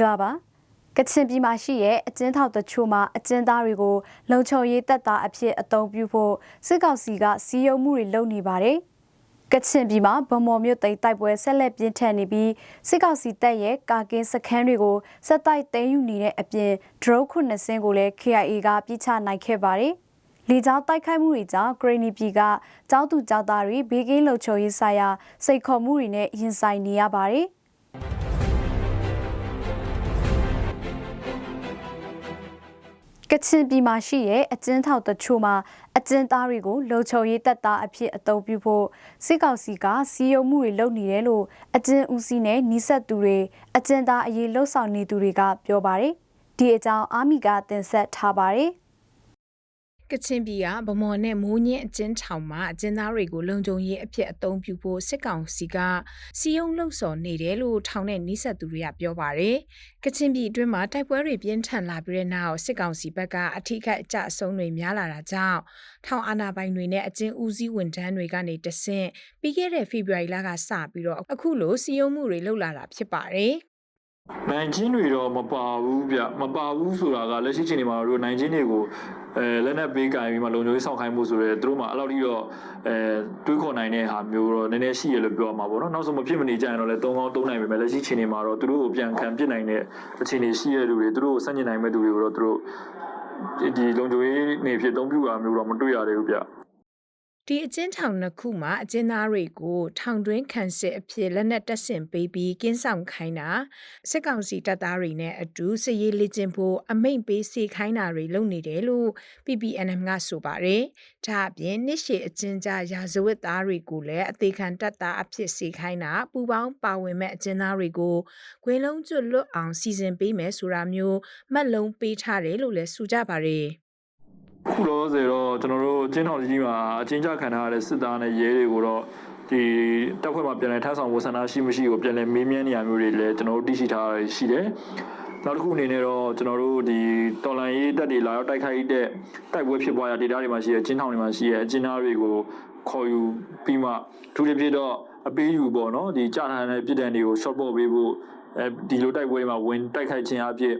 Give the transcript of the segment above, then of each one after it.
မင်္ဂလာပါကချင်ပြည်မှာရှိရဲ့အကျဉ်းထောင်တချို့မှာအကျဉ်းသားတွေကိုလုံခြုံရေးတပ်သားအဖြစ်အသုံးပြုဖို့စစ်ကောင်စီကစီယုံမှုတွေလုပ်နေပါတယ်ကချင်ပြည်မှာဗမော်မြို့သိမ်းတိုက်ပွဲဆက်လက်ပြင်းထန်နေပြီးစစ်ကောင်စီတပ်ရဲ့ကာကင်းစခန်းတွေကိုစက်တိုက်သိမ်းယူနေတဲ့အပြင် drone ခုနှစ်စင်းကိုလည်း KIA ကပြစ်ချနိုင်ခဲ့ပါတယ်လေကြောင်းတိုက်ခိုက်မှုတွေကြောင့်ဂရနီပြည်ကကျောင်းသူကျောင်းသားတွေဘေးကင်းလုံခြုံရေးဆိုင်ရာစိတ်ခေါ်မှုတွေနဲ့ရင်ဆိုင်နေရပါတယ်။ ကချင်ပြည်မှာရှိတဲ့အကျဉ်းထောင်တချို့မှာအကျဉ်းသားတွေကိုလုံခြုံရေးတပ်သားအဖြစ်အသုံးပြုဖို့စစ်ကောင်စီကစီယုံမှုတွေလုပ်နေတယ်လို့အကျဉ်းဦးစီးနဲ့နှိဆက်သူတွေအကျဉ်းသားအရေးလှုပ်ဆောင်နေသူတွေကပြောပါတယ်ဒီအကြောင်းအာမီကတင်ဆက်ထားပါတယ် ကချင်ပြည်ကဗမော်နဲ့မိုးညင်းအကျဉ်းထောင်မှာအကျဉ်းသားတွေကိုလုံခြုံရေးအဖြစ်အသုံးပြုဖို့စစ်ကောင်စီကစီယုံလှုပ်ဆော်နေတယ်လို့ထောင်နဲ့နှိဆက်သူတွေကပြောပါတယ်။ကချင်ပြည်အတွင်းမှာတိုက်ပွဲတွေပြင်းထန်လာပြီးတဲ့နောက်စစ်ကောင်စီဘက်ကအထိခိုက်အကျအဆုံးတွေများလာတာကြောင့်ထောင်အာဏာပိုင်တွေနဲ့အကျဉ်းဦးစီးဝန်ထမ်းတွေကနေတဆင့်ပြီးခဲ့တဲ့ဖေဖော်ဝါရီလကစပြီးတော့အခုလိုစီယုံမှုတွေလှုပ်လာတာဖြစ်ပါတယ်။ နိုင်ချင်းတွေတော့မပါဘူးဗျမပါဘူးဆိုတာကလက်ရှိချိန်တွေမှာတို့နိုင်ချင်းတွေကိုအဲလက်နက်ပေးကင်ပြီးမှလုံခြုံရေးစောင့်ခိုင်းမှုဆိုရဲသူတို့မှအဲ့လောက်ထိတော့အဲတွေးခေါ်နိုင်တဲ့ဟာမျိုးတော့နည်းနည်းရှိရလို့ပြောမှာပေါ့နော်နောက်ဆုံးမဖြစ်မနေကြရင်တော့လည်း၃ကောင်း၃နိုင်ပဲလက်ရှိချိန်တွေမှာတော့သူတို့ကိုပြန်ခံပစ်နိုင်တဲ့အခြေအနေရှိရတဲ့လူတွေသူတို့ကိုဆန့်ကျင်နိုင်မဲ့သူတွေကိုတော့သူတို့ဒီလုံခြုံရေးနေဖြစ်သုံးပြတာမျိုးတော့မတွေ့ရသေးဘူးဗျ ဒီအကျဉ်းထောင်နှစ်ခုမှာအကျဉ်းသားတွေကို ထောင်တွင်းခံစစ်အဖြစ်လက်နက်တပ်ဆင်ပေးပြီးကင်းဆောင်ခိုင်းတာစစ်ကောင်စီတပ်သားတွေနဲ့အတူစစ်ရေးလေ့ကျင့်ဖို့အမိန့်ပေးစေခိုင်းတာတွေလုပ်နေတယ်လို့ PPNM ကဆိုပါတယ်။ဒါအပြင်နှစ်ရှည်အကျဉ်းကြားရာဇဝတ်သားတွေကိုလည်းအသေးခံတပ်သားအဖြစ်စေခိုင်းတာပူပေါင်းပါဝင်မဲ့အကျဉ်းသားတွေကိုခွေးလုံးကျွတ်လွတ်အောင်စီစဉ်ပေးမယ်ဆိုတာမျိုးမှတ်လုံးပေးထားတယ်လို့လည်းဆိုကြပါတယ်။ ခုလောဆယ်တော့ကျွန်တော်တို့အချင်းထောင်ကြီးမှာအချင်းချခံထားရတဲ့စစ်သားနဲ့ရဲတွေကိုတော့ဒီတပ်ဖွဲ့မှာပြန်လည်ထမ်းဆောင်ဖို့ဆန္ဒရှိမရှိကိုပြန်လည်မေးမြန်းနေရမျိုးတွေလည်းကျွန်တော်တို့သိရှိထားရရှိတယ်။နောက်တစ်ခုအနေနဲ့တော့ကျွန်တော်တို့ဒီတော်လန်ရေးတပ်တွေလာရောက်တိုက်ခိုက်တဲ့တိုက်ပွဲဖြစ်ပွားရာဒေသတွေမှာရှိတဲ့ချင်းထောင်တွေမှာရှိတဲ့အချင်းသားတွေကိုခေါ်ယူပြီးမှထူးထူးဖြစ်တော့အပေးယူပေါ့နော်ဒီကြာထန်တဲ့ပြည်တံတွေကို short ပို့ပေးဖို့အဲဒီလိုတိုက်ပွဲမှာဝင်တိုက်ခိုက်ခြင်းအဖြစ်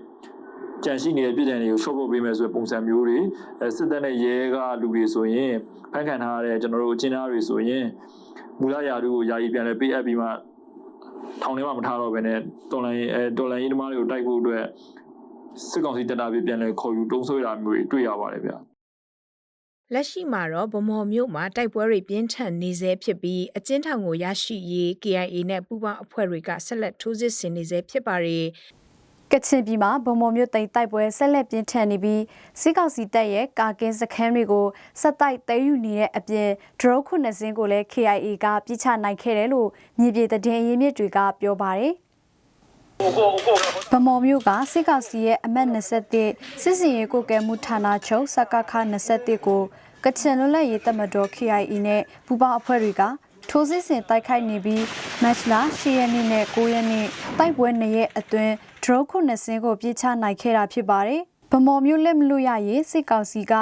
ကြံရှိနေတဲ့ပြည်တံတွေကို short ပို့ပေးမယ်ဆိုတဲ့ပုံစံမျိုးတွေအဲစစ်တပ်နဲ့ရဲကလူတွေဆိုရင်ဖန်ခံထားရတဲ့ကျွန်တော်တို့အချင်းသားတွေဆိုရင်မူလရာတို့ကိုယာယီပြန်လဲပေးအပ်ပြီးမှထောင်ထဲမှာမထားတော့ဘဲနဲ့တော်လန်အဲတော်လန်ရေးသမားတွေကိုတိုက်ဖို့အတွက်စစ်ကောင်စီတပ်သားတွေပြန်လဲခေါ်ယူတုံးဆွဲတာမျိုးတွေတွေ့ရပါတယ်ဗျာလက်ရှိမှာတော့ဗမော်မြို့မှာတိုက်ပွဲတွေပြင်းထန်နေဆဲဖြစ်ပြီးအကျဉ်းထောင်ကိုရရှိရေး KIA နဲ့ပူးပေါင်းအဖွဲ့တွေကဆက်လက်ထိုးစစ်ဆင်နေဆဲဖြစ်ပါတယ် ကချင်ပြည်မှာဗုံမုံမြို့တိမ်တိုက်ပွဲဆက်လက်ပြင်းထန်နေပြီးစစ်ကောင်စီတပ်ရဲ့ကာကင်းစခန်းတွေကိုစက်တိုက်သိမ်းယူနေတဲ့အပြင် drone ခုနှစ်စင်းကိုလည်း KIA ကပြစ်ချနိုင်ခဲ့တယ်လို့မြေပြင်သတင်းရင်းမြစ်တွေကပြောပါတယ်ဗမော်မျိုးကစစ်ကောင်စီရဲ့အမတ်21စစ်စင်ရေးကိုကဲမှုဌာနချုပ်စကခ21ကိုကချင်လွတ်လပ်ရေးတပ်မတော် KIA နဲ့ပူးပေါင်းအဖွဲ့တွေကထိုးစစ်ဆင်တိုက်ခိုက်နေပြီးမတ်လ10ရက်နေ့နဲ့9ရက်နေ့တိုက်ပွဲ2ရက်အတွင်း drone ခုနှစ်စင်းကိုပြေးချနိုင်ခဲ့တာဖြစ်ပါတယ်။ဗမော်မျိုးလက်မလို့ရရေးစစ်ကောင်စီက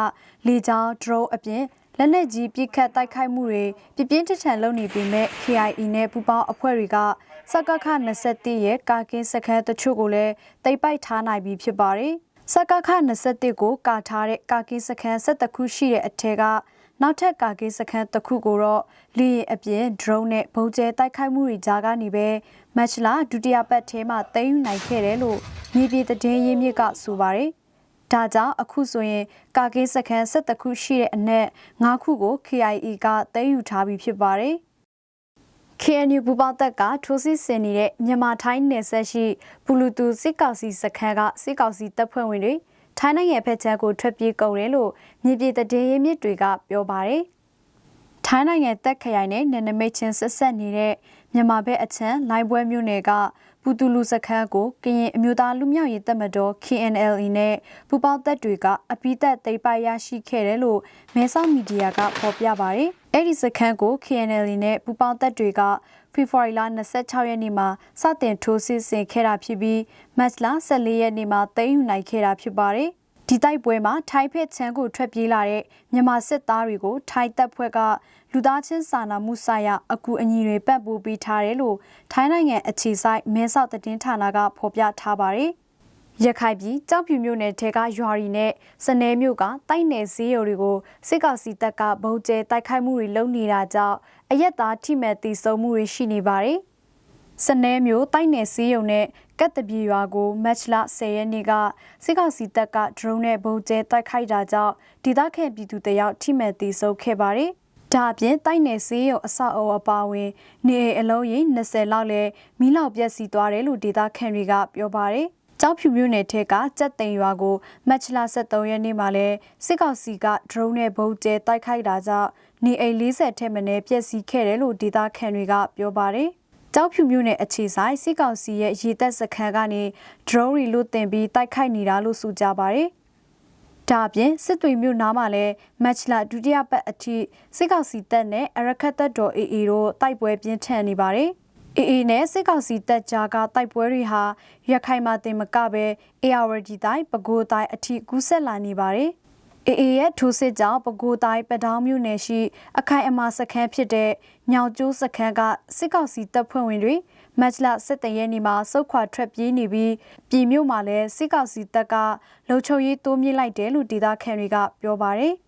လေကြောင်း drone အပြင်လက်နက်ကြီးပစ်ခတ်တိုက်ခိုက်မှုတွေပြပြင်းထန်ထန်လုပ်နေပေမဲ့ KIE နဲ့ပူပေါင်းအဖွဲ့တွေကစကခ21ရဲ့ကာကင်းစခန်းတချို့ကိုလည်းတိတ်ပိုက်ထားနိုင်ပြီဖြစ်ပါတယ်။စကခ21ကိုကာထားတဲ့ကာကင်းစခန်း17ခုရှိတဲ့အထက်ကနောက်ထပ်ကာကင်းစခန်းတစ်ခုကိုတော့လေယာဉ်အပြင် drone နဲ့ဗုံးကျဲတိုက်ခိုက်မှုတွေကြားကနေပဲ မတ်လဒုတိယပတ်ထဲမှာသိမ်းယူနိုင်ခဲ့တယ်လို့မြေပြည်သတင်းရင်းမြစ်ကဆိုပါတယ်။ဒါကြောင့်အခုဆိုရင်ကာကင်းစခန်း7ခုရှိတဲ့အနက်9ခုကို KIE ကသိမ်းယူထားပြီးဖြစ်ပါတယ်။ KNU ဘူပေါတက်ကထိုးစစ်ဆင်နေတဲ့မြန်မာထိုင်းနယ်စပ်ရှိဘူလူတူစစ်ကောင်စီစခန်းကစစ်ကောင်စီတပ်ဖွဲ့ဝင်တွေထိုင်းနိုင်ငံဖက်ချမ်းကိုထွက်ပြေးကုန်တယ်လို့မြေပြည်တည်ရင်းမြစ်တွေကပြောပါတယ်။ထိုင်းနိုင်ငံတက်ခရိုင်နဲ့နယ်နိမိတ်ချင်းဆက်ဆက်နေတဲ့ မြန်မာဘက်အချမ်းလိုင်းပွဲမြို့နယ်ကပူတူလူစခန်းကိုကရင်အမျိုးသားလူမျိုးရေးတပ်မတော် KNLE နဲ့ပူပေါင်းတပ်တွေကအပိသက်သိမ်းပိုက်ရရှိခဲ့တယ်လို့မဲဆောက်မီဒီယာကဖော်ပြပါတယ်။အဲ့ဒီစခန်းကို KNLE နဲ့ပူပေါင်းတပ်တွေကဖေဖော်ဝါရီလ26ရက်နေ့မှာစတင်ထိုးစစ်ဆင်ခဲ့တာဖြစ်ပြီးမတ်လ14ရက်နေ့မှာသိမ်းယူနိုင်ခဲ့တာဖြစ်ပါတယ်။ ဒီတိုက်ပွဲမှာထိုင်းဖက်ချမ်းကိုထွက်ပြေးလာတဲ့မြန်မာစစ်သားတွေကိုထိုင်းတပ်ဖွဲ့ကလူသားချင်းစာနာမှုဆိုင်ရာအကူအညီတွေပတ်ပိုးပေးထားတယ်လို့ထိုင်းနိုင်ငံအခြေစိုက်မဲဆောက်သတင်းဌာနကဖော်ပြထားပါတယ်။ရခိုင်ပြည်ကြောက်ဖြူမြို့နယ်ထဲကရွာရီနဲ့စနဲမြို့ကတိုက်နယ်စည်းရုံတွေကိုစစ်ကောင်စီတပ်ကဗုံးကျဲတိုက်ခိုက်မှုတွေလုပ်နေတာကြောင့်အရက်သားထိမဲ့တီဆုံးမှုတွေရှိနေပါတယ်။ စနဲမျိုးတိုက်နယ်စည်းရုံနဲ့ကတ်တပြေရွာကိုမတ်လ10ရက်နေ့ကစစ်ကောင်စီတပ်ကဒရုန်းနဲ့ပုံကျဲတိုက်ခိုက်တာကြောင့်ဒေသခံပြည်သူတယောက်ထိမှန်သေဆုံးခဲ့ပါတယ်။ဒါအပြင်တိုက်နယ်စည်းရုံအဆောက်အအုံအပါအဝင် နေအိမ်အလုံးကြီး20လောက်လည်းမီးလောင်ပျက်စီးသွားတယ်လို့ဒေသခံတွေကပြောပါတယ်။ကြောက်ဖြူမြို့နယ်ထက်ကကြက်သိန်ရွာကိုမတ်လ23ရက်နေ့မှာလဲစစ်ကောင်စီကဒရုန်းနဲ့ပုံကျဲတိုက်ခိုက်တာကြောင့်နေအိမ်40ထက်မနည်းပျက်စီးခဲ့တယ်လို့ဒေသခံတွေကပြောပါတယ်။ ကြောက်ဖြူမြို့နယ်အခြေဆိုင်စစ်ကောင်စီရဲ့ရေတပ်စခန်းကနေ drone တွေလွတ်တင်ပြီးတိုက်ခိုက်နေတာလို့ဆိုကြပါတယ်။ဒါအပြင်စစ်တွေမြို့နားမှာလည်း match လဒုတိယပတ်အထိစစ်ကောင်စီတပ်နဲ့အရခတ်တပ်တော် AA တို့တိုက်ပွဲပြင်းထန်နေပါတယ်။ AA နဲ့စစ်ကောင်စီတပ်ကြားကတိုက်ပွဲတွေဟာရခိုင်မှာတင်မကပဲ ARD တိုင်းပဲခူးတိုင်းအထိကူးဆက်လာနေပါတယ်။ AA ရဲ့ထိုးစစ်ကြောင့်ပဲခူးတိုင်းပတောင်းမြို့နယ်ရှိအခိုင်အမာစခန်းဖြစ်တဲ့ညောင်ကျိုးစခန်းကစစ်ကောင်စီတပ်ဖွဲ့ဝင်တွေမတ်လ17ရက်နေ့မှာစုခွာထွက်ပြေးနေပြီးပြည်မြို့မှာလည်းစစ်ကောင်စီတပ်ကလုံခြုံရေးတိုးမြင့်လိုက်တယ်လို့ဒေသခံတွေကပြောပါတယ်။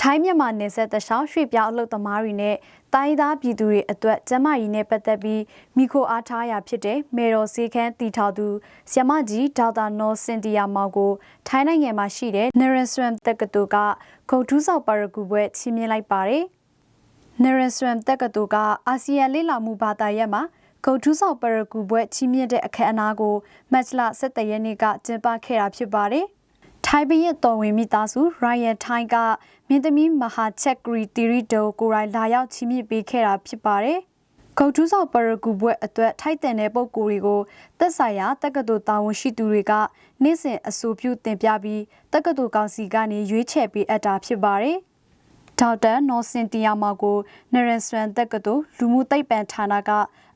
ထိုင်းမြန်မာနယ်စပ်တခြားရွှေ့ပြောင်းအလုပ်သမားတွေနဲ့တိုင်းသားပြည်သူတွေအတွက်ကျန်းမာရေးနဲ့ပတ်သက်ပြီးမိခိုအားထားရာဖြစ်တဲ့မေတော်စေခန်းတီထောက်သူဆီယမကြီးဒေါက်တာနော်စင်တီယာမောင်ကိုထိုင်းနိုင်ငံမှာရှိတဲ့နရန်ဆွမ်တက္ကသိုလ်ကဂုတ်ထူးဆောင်ပါရဂူဘွဲ့ချီးမြှင့်လိုက်ပါတယ်။နရန်ဆွမ်တက္ကသိုလ်ကအာဆီယံလေ့လာမှုဘာသာရပ်မှာဂုတ်ထူးဆောင်ပရကူဘွဲ့ချီးမြှင့်တဲ့အခမ်းအနားကိုမတ်လ17ရက်နေ့ကကျင်းပခဲ့တာဖြစ်ပါတယ်။ ထိုင်းဘရဲ့တော်ဝင်မိသားစုရိုင်ယန်ထိုင်းကမင်းသမီးမဟာချက်ဂရီတီရီဒိုကိုရိုင်လာရောက်ချီးမြှင့်ပေးခဲ့တာဖြစ်ပါတယ်။ဂုတ်ထူးဆောင်ပရကူဘွဲ့အတွက်ထိုက်တန်တဲ့ပုံကိုယ်တွေကိုသက်ဆိုင်ရာတက္ကသိုလ်တာဝန်ရှိသူတွေကနေ့စဉ်အဆိုပြုတင်ပြပြီးတက္ကသိုလ်ကောင်စီကနေရွေးချယ်ပေးအပ်တာဖြစ်ပါတယ်။ဒေါက်တာနော်စင်တီယာမာကိုနရန်ဆွမ်တက္ကသိုလ်လူမှုသိပ္ပံဌာနက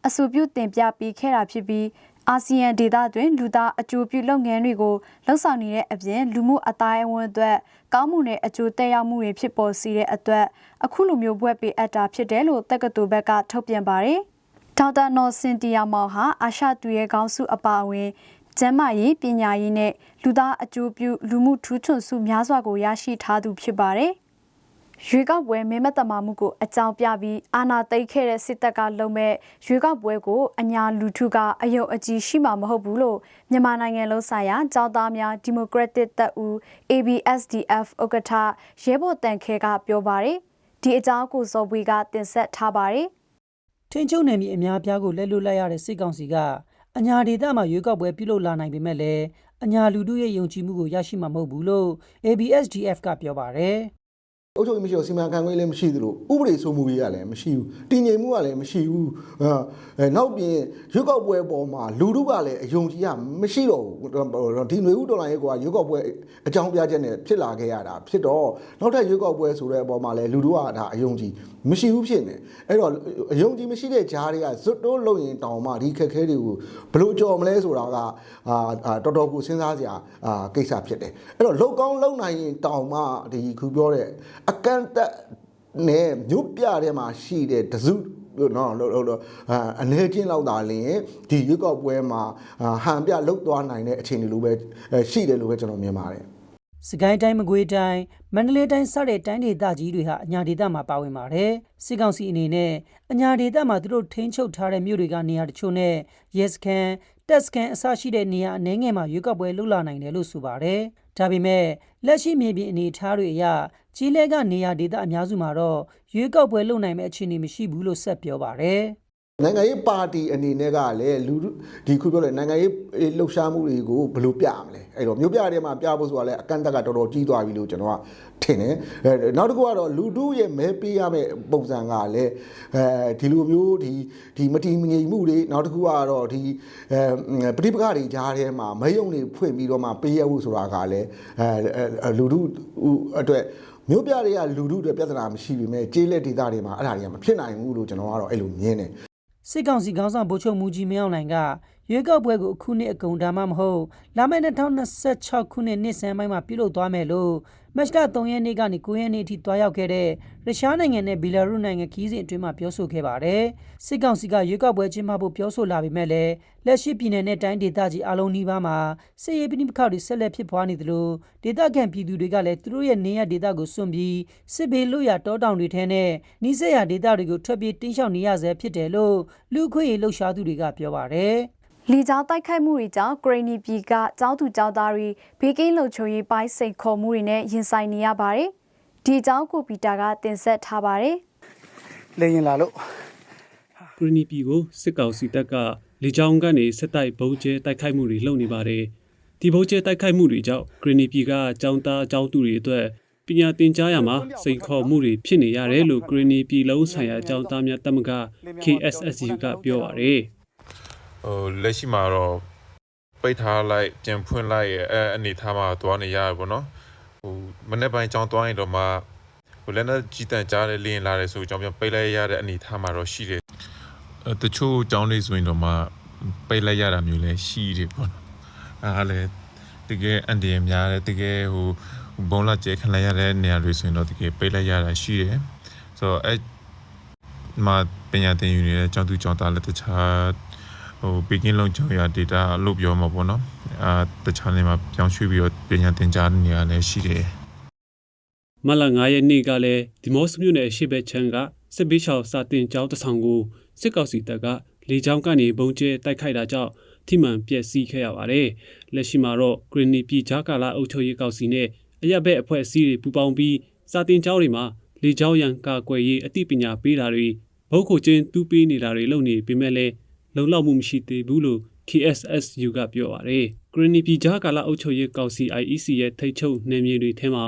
အဆိုပြုတင်ပြပေးခဲ့တာဖြစ်ပြီး အာဆီယံဒေသတွင်လူသားအကျိုးပြုလုပ်ငန်းတွေကိုလှုပ်ဆောင်နေတဲ့အပြင်လူမှုအတိုင်းအဝန်အတွက်ကောင်းမှုနဲ့အကျိုးသက်ရောက်မှုတွေဖြစ်ပေါ်စေတဲ့အတွက်အခုလိုမျိုးဘွဲ့ပေးအပ်တာဖြစ်တယ်လို့တက္ကသိုလ်ဘက်ကထုတ်ပြန်ပါတယ်။ဒေါက်တာနော်စင်တီယာမောင်ဟာအာရှတူရဲ့ခေါင်းစုအပါအဝင်ကျန်းမာရေးပညာရေးနဲ့လူသားအကျိုးပြုလူမှုထူးချွန်စုများစွာကိုရရှိထားသူဖြစ်ပါတယ်။ ရွေးကောက်ပွဲမဲမတမာမှုကိုအကြောင်းပြပြီးအာဏာသိမ်းခဲ့တဲ့စစ်တပ်ကလုံမဲ့ရွေးကောက်ပွဲကိုအညာလူထုကအယုံအကြည်ရှိမှာမဟုတ်ဘူးလို့မြန်မာနိုင်ငံလုံးဆိုင်ရာကြောင်းသားများဒီမိုကရက်တစ်တပ်ဦး ABSDF ဥက္ကဋ္ဌရဲဘော်တန်ခဲကပြောပါတယ်ဒီအကြောင်းကိုစော်ဘွေကတင်ဆက်ထားပါတယ်ထင်းချုံနယ်မြေအများအပြားကိုလက်လွတ်လိုက်ရတဲ့စစ်ကောင်စီကအညာဒေသမှာရွေးကောက်ပွဲပြုလုပ်လာနိုင်ပေမဲ့လည်းအညာလူထုရဲ့ယုံကြည်မှုကိုရရှိမှာမဟုတ်ဘူးလို့ ABSDF ကပြောပါတယ် အုပ်ချုပ်ရေးမရှိတော့စီမံခန့်ခွဲလည်းမရှိသလိုဥပဒေစိုးမှုကြီးကလည်းမရှိဘူးတည်ငြိမ်မှုကလည်းမရှိဘူးအဲနောက်ပြင်ရွက်ကောက်ပွဲပေါ်မှာလူထုကလည်းအယုံကြည်ရမရှိတော့ဘူးဒီຫນွေဥတော်လိုင်းရဲ့ကွာရွက်ကောက်ပွဲအကြောင်းပြချက်နဲ့ဖြစ်လာခဲ့ရတာဖြစ်တော့နောက်ထပ်ရွက်ကောက်ပွဲဆိုတဲ့အပေါ်မှာလည်းလူထုကဒါအယုံကြည်မရှိဘူးဖြစ်နေအဲ့တော့အယုံကြည်မရှိတဲ့ဂျားတွေကဇွတ်တိုးလုံရင်တောင်မှဒီခက်ခဲတွေကိုဘယ်လိုကြော်မလဲဆိုတာကအာတော်တော်ကိုစဉ်းစားစရာအာကိစ္စဖြစ်တယ်အဲ့တော့လုံကောင်းလုံနိုင်ရင်တောင်မှဒီခုပြောတဲ့အကန့်အသတ်နဲ့မြို့ပြထဲမှာရှိတဲ့တစုနော်လို့လို့အနေချင်းလောက်သာလင်ဒီရွက်ကောက်ပွဲမှာဟန်ပြလုတ်သွားနိုင်တဲ့အခြေအနေလိုပဲရှိတယ်လို့ပဲကျွန်တော်မြင်ပါတယ်စကိုင်းတိုင်းမကွေးတိုင်းမန္တလေးတိုင်းစတဲ့တိုင်းဒေသကြီးတွေဟာအညာဒေသမှာပါဝင်ပါတယ်စစ်ကောင်စီအနေနဲ့အညာဒေသမှာသူတို့ထိန်းချုပ်ထားတဲ့မြို့တွေကနေရာတချို့နဲ့ရဲစခန်း တက်စကန်အစရှိတဲ့နေရာအနှဲငယ်မှာရွေးကောက်ပွဲလှုပ်လာနိုင်တယ်လို့ဆိုပါတယ်ဒါပေမဲ့လက်ရှိမြေပြင်အနေအထားတွေအရကြီးလဲကနေရာဒေသအများစုမှာတော့ရွေးကောက်ပွဲလုပ်နိုင်မဲ့အခြေအနေမရှိဘူးလို့ဆက်ပြောပါတယ် နိုင်ငံရေးပါတီအနေနဲ့ကလည်းလူဒီခုပြောတဲ့နိုင်ငံရေးလှုပ်ရှားမှုတွေကိုဘယ်လိုပြရမလဲအဲ့တော့မြို့ပြထဲမှာပြဖို့ဆိုတာလည်းအကန့်အသတ်ကတော်တော်ကြီးသွားပြီလို့ကျွန်တော်ကထင်တယ်အဲနောက်တစ်ခုကတော့လူထုရဲ့မဲပေးရမယ့်ပုံစံကလည်းအဲဒီလိုမျိုးဒီဒီမတီမငြိမ်မှုတွေနောက်တစ်ခုကတော့ဒီအဲပဋိပက္ခတွေကြားထဲမှာမဲယုံတွေဖွင့်ပြီးတော့မှပေးရဖို့ဆိုတာကလည်းအဲလူထုအတွက်မြို့ပြတွေကလူထုတွေပြဿနာမရှိပေမဲ့ကျေးလက်ဒေသတွေမှာအဲ့ဒါတွေကမဖြစ်နိုင်ဘူးလို့ကျွန်တော်ကတော့အဲ့လိုမြင်တယ် စစ်ကောင်စီခေါင်းဆောင်ဗိုလ်ချုပ်မူကြီးမင်းအောင်လှိုင်ကရွေးကောက်ပွဲကိုအခုနှစ်အကုန်ဒါမှမဟုတ်လာမယ့်2026ခုနှစ်နှစ်ဆန်းပိုင်းမှာပြုလုပ်သွားမယ်လို့မတ်လ3ရက်နေ့ကနေ9ရက်နေ့အထိတွားရောက်ခဲ့တဲ့ရုရှားနိုင်ငံနဲ့ဘီလာရုစ်နိုင်ငံခီးစဉ်အတွင်းမှာပြောဆိုခဲ့ပါတယ်။စစ်ကောင်စီကရွေးကောက်ပွဲကျင်းပဖို့ပြောဆိုလာပေမဲ့လည်းလက်ရှိပြည်내နဲ့တိုင်းဒေသကြီးအလုံးနီးပါးမှာစစ်ရေးပဋိပက္ခတွေဆက်လက်ဖြစ်ပွားနေသလိုဒေသခံပြည်သူတွေကလည်းသူတို့ရဲ့နေရဒေသကိုစွန့်ပြီးစစ်ဘေးလွတ်ရာတောတောင်တွေထဲနဲ့နီးစပ်ရာဒေသတွေကိုထွက်ပြေးတင်းရှောင်နေရဆဲဖြစ်တယ်လို့လူ့အခွင့်အရေးလှုပ်ရှားသူတွေကပြောပါတယ်။ လီကြောင်းတိုက်ခိုက်မှုတွေကြောင့်ဂရိနီပြည်ကကျောင်းသူကျောင်းသားတွေဘေးကင်းလုံခြုံရေးပိုင်းစိတ်ခေါ်မှုတွေနဲ့ရင်ဆိုင်နေရပါတယ်။ဒီအကြောင်းကိုပီတာကတင်ဆက်ထားပါတယ်။လေရင်လာလို့ဂရနီပြည်ကိုစစ်ကောင်စီတပ်ကလေကြောင်းကနေစစ်တိုက်ဘုံကျဲတိုက်ခိုက်မှုတွေလုပ်နေပါတယ်။ဒီဘုံကျဲတိုက်ခိုက်မှုတွေကြောင့်ဂရနီပြည်ကကျောင်းသားကျောင်းသူတွေအတွက်ပညာသင်ကြားရမှာစိန်ခေါ်မှုတွေဖြစ်နေရတယ်လို့ဂရနီပြည်လုံးဆိုင်ရာကျောင်းသားများတမက KSSU ကပြောပါတယ် ဟိုလက်ရှိမှာတော့ပိတ်ထားလိုက်ပြန်ဖွင့်လိုက်ရဲ့အဲအနေထားမှာသွားနေရတယ်ပေါ့နော်ဟိုမနေ့ပိုင်းကြောင်းသွားရင်တော့မှဟိုလည်းနဲ့ကြီးတန်ကြားတဲ့လင်းလာတယ်ဆိုကြောင်းပြန်ပိတ်လိုက်ရတဲ့အနေထားမှာတော့ရှိတယ်အဲတချို့ကြောင်းလေးဆိုရင်တော့မှပိတ်လိုက်ရတာမျိုးလည်းရှိတယ်ပေါ့နော်အားလည်းတကယ်အန်ဒီယများတယ်တကယ်ဟိုဘုံလာကျဲခံလိုက်ရတဲ့နေရာတွေဆိုရင်တော့တကယ်ပိတ်လိုက်ရတာရှိတယ်ဆိုတော့အဲမှာပညာသင်ယူနေတဲ့ကျောင်းသူကျောင်းသားလည်းတခြား ဟိုပီကင်းလုံးကြောင်ရ data လို့ပြောမှာပေါ့နော်အာတခြားနေမှာပြောင်းရွှေ့ပြီးတော့ပညာသင်ကြားနေရလည်းရှိတယ်။မလ9ရက်နေ့ကလည်းဒီမော့စ်မြို့နယ်အရှိဘက်ချမ်းကစစ်ဘေးရှောင်စာတင်ကျောင်းတစ်ဆောင်ကိုစစ်ကောင်စီတပ်ကလေကြောင်းကနေဘုံကျဲတိုက်ခိုက်တာကြောင့်ထိမှန်ပျက်စီးခဲ့ရပါတယ်။လက်ရှိမှာတော့ဂရနီပြည်ဂျာကာလာအုပ်ချုပ်ရေးကောင်စီနဲ့အရက်ဘက်အဖွဲ့အစည်းတွေပူးပေါင်းပြီးစာတင်ကျောင်းတွေမှာလေကြောင်းရန်ကာကွယ်ရေးအသိပညာပေးတာတွေဘုတ်ခိုချင်းတူးပေးနေတာတွေလုပ်နေပေမဲ့လည်း လုံလောက်မှုမရှိသေးဘူးလို့ KSSU ကပြောပါတယ်။ဂရနီပြည်ဂျာကာလာအုပ်ချုပ်ရေးကောင်စီ IEC ရဲ့ထိတ်ချုပ်နယ်မြေတွေထဲမှာ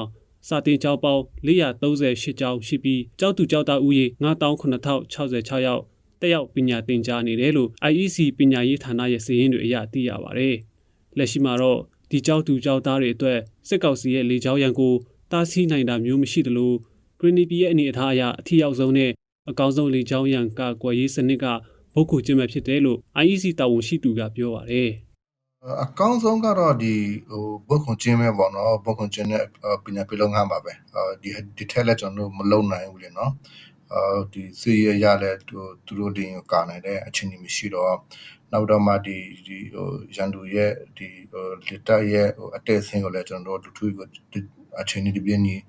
စာတင်ကျောင်းပေါင်း438ကျောင်းရှိပြီးကျောင်းသူကျောင်းသားဦးရေ9966ယောက်တက်ရောက်ပညာသင်ကြားနေတယ်လို့ IEC ပညာရေးဌာနရဲ့စာရင်းတွေအရသိရပါတယ်။လက်ရှိမှာတော့ဒီကျောင်းသူကျောင်းသားတွေအတွက်စစ်ကောင်စီရဲ့လေကြောင်းရန်ကိုတားဆီးနိုင်တာမျိုးမရှိသလိုဂရနီပြည်ရဲ့အနေအထားအရအထီရောက်ဆုံးနဲ့အကောင်းဆုံးလေကြောင်းရန်ကာကွယ်ရေးစနစ်က ဘုတ်ခုကျင်းမဲ့ဖြစ်တယ်လို့ IEC တာဝန်ရှိသူကပြောပါတယ်။အကောင်းဆုံးကတော့ဒီဟိုဘုတ်ခွန်ကျင်းပဲပေါ့နော်ဘုတ်ခွန်ကျင်းနဲ့ပညာပေးလုပ်ငန်းပါပဲအဲဒီဒီထက်လက်ကျွန်တော်တို့မလုံနိုင်ဘူးလေနော်အာဒီစီရရလဲသူသူတို့တင်ကာနိုင်တဲ့အခြေအနေမရှိတော့နောက်တော့မှဒီဒီဟိုရန်သူရဲ့ဒီဟိုလက်တက်ရဲ့ဟိုအတဲဆင်းကိုလည်းကျွန်တော်တို့တူထူကိုအခြေအနေဒီပြင်းကြီး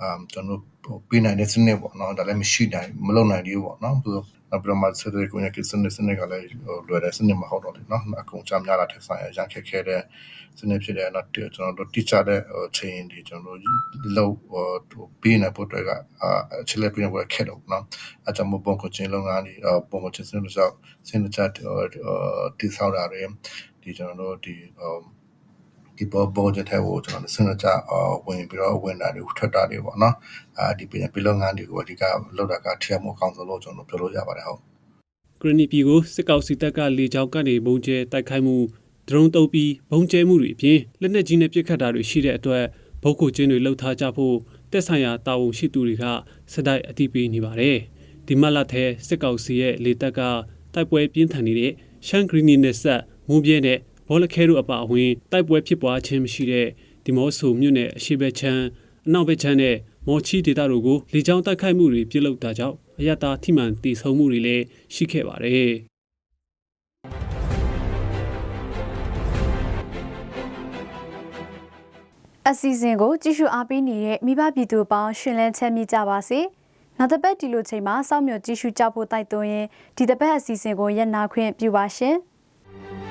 အာကျွန်တော်တို့ပေးနိုင်တဲ့စနစ်ပေါ့နော်ဒါလည်းမရှိနိုင်မလုံနိုင်သေးဘူးပေါ့နော်ပြီးတော့ နောက်ပြီးတော့မှဆက်သွယ်ကိုရကိစနစ်စနစ်ကလည်းဟိုလွယ်တဲ့စနစ်မဟုတ်တော့လေနော်အကုန်ချမ်းများတာထက်ဆိုင်ရန်ခက်ခဲတဲ့စနစ်ဖြစ်တဲ့နောက်ကျွန်တော်တို့တိကျတဲ့ဟိုချိန်ဒီကျွန်တော်တို့လောက်ဟိုပေးနေဖို့တွေကအာချက်လက်ပြနေဖို့ခက်တော့နော်အကြောင်းမပုံကိုချင်းလုံးကနေပုံကိုချင်းစနစ်ကြောင့်စနစ်ချတိဆောက်တာတွေဒီကျွန်တော်တို့ဒီဟို ဒီပေါ်ပေါ်တဲ့ထဲကိုကျွန်တော်စနစ်ချဝင်ပြီးတော့ဝင်တာတွေထွက်တာတွေပေါ့နော်အာဒီပြင်ပြလုပ်ငန်းတွေကိုအဓိကလောက်တာကထည့်မှုအကောင်းဆုံးလို့ကျွန်တော်ပြောလို့ရပါတယ်ဟုတ်ဂရနီပြည်ကိုစစ်ကောင်စီတပ်ကလေကြောင်းကနေဘုံကျဲတိုက်ခိုက်မှုဒရုန်းတုပ်ပြီးဘုံကျဲမှုတွေအပြင်လက်နက်ကြီးနဲ့ပစ်ခတ်တာတွေရှိတဲ့အတွက်ဘုတ်ခုချင်းတွေလှုပ်ထားကြဖို့တက်ဆိုင်ရာတာဝန်ရှိသူတွေကစတိုက်အသိပေးနေပါတယ်။ဒီမတ်လထဲစစ်ကောင်စီရဲ့လေတပ်ကတိုက်ပွဲပြင်းထန်နေတဲ့ရှန်ဂရီနီနယ်ဆက်မွန်ပြဲနဲ့ ဘောလခဲတို့အပါအဝင်တိုက်ပွဲဖြစ်ပွားခြင်းမရှိတဲ့ဒီမော့ဆိုမြို့နယ်အရှိဘက်ချမ်းအနောက်ဘက်ချမ်းနဲ့မော်ချီဒေတာတို့ကိုလေကြောင်းတိုက်ခိုက်မှုတွေပြုလုပ်တာကြောင့်အရတာထိမှန်တည်ဆုံမှုတွေလည်းရှိခဲ့ပါတယ်။အစီအစဉ်ကိုကြည့်ရှုအားပေးနေတဲ့မိဘပြည်သူပေါင်းရှင်လန်းချမ်းမြေ့ကြပါစေ။နောက်တစ်ပတ်ဒီလိုချိန်မှာစောင့်မျှော်ကြည့်ရှုကြဖို့တိုက်တွန်းရင်ဒီတစ်ပတ်အစီအစဉ်ကိုရက်နာခွင့်ပြုပါရှင်။